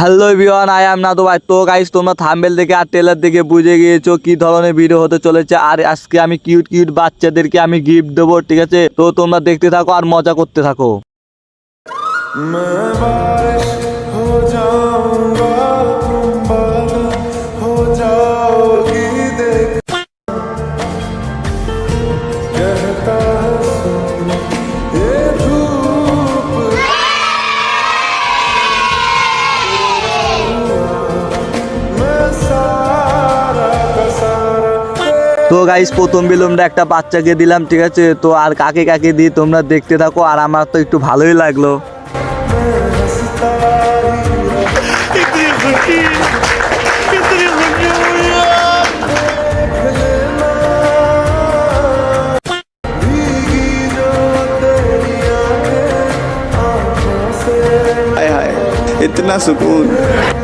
Hello everyone I am Nadu bhai তো guys তোমরা thumbnail দেখে আর টেলার দেখে বুঝে গিয়েছো কি ধরনের ভিডিও হতে চলেছে। আর আজকে আমি কিউট কিউট বাচ্চাদেরকে আমি গিফট দেবো, ঠিক আছে? তো তোমরা দেখতে থাকো আর মজা করতে থাকো। তো গাইস প্রথম বেলুনটা একটা বাচ্চাকে দিলাম ঠিক আছে তো আর কাকে কাকে দিই তোমরা দেখতে থাকো আর আমার তো একটু ভালোই লাগলো हंसता ही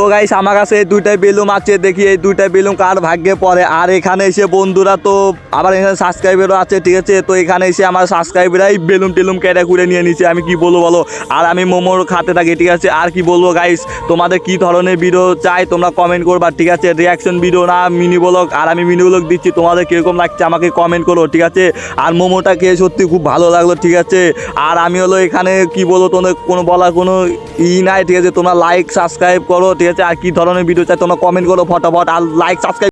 তো গাইস আমার কাছে এই দুইটাই বেলুন আছে, দেখি এই দুইটাই বেলুন কার ভাগ্যে পড়ে। আর এখানে এসে বন্ধুরা তো আবার এখানে সাবস্ক্রাইবারও আছে, ঠিক আছে? তো এখানে এসে আমার সাবস্ক্রাইবারাই বেলুন টেলুম কেটে কুড়ে নিয়ে নিচ্ছে আমি কি বলব বলো? আর আমি মোমোর খাতে থাকি, ঠিক আছে? আর কি বলব গাইস তোমাদের কি ধরনের ভিডিও চাই তোমরা কমেন্ট করবা, ঠিক আছে? রিয়াকশন ভিডিও না মিনি ব্লগ আর আমি মিনি ব্লগ দিচ্ছি, তোমাদের কীরকম লাগছে আমাকে কমেন্ট করো, ঠিক আছে? আর মোমোটা খেয়ে সত্যি খুব ভালো লাগল, ঠিক আছে? আর আমি হলো এখানে কি বলব, তোমাদের কোনো বলার কোনো ই নাই, ঠিক আছে? তোমরা লাইক সাবস্ক্রাইব করো, ঠিক আছে আর কি ধরনের ভিডিও চাই তোমরা কমেন্ট করো ফটাফট আর লাইক সাবস্ক্রাইব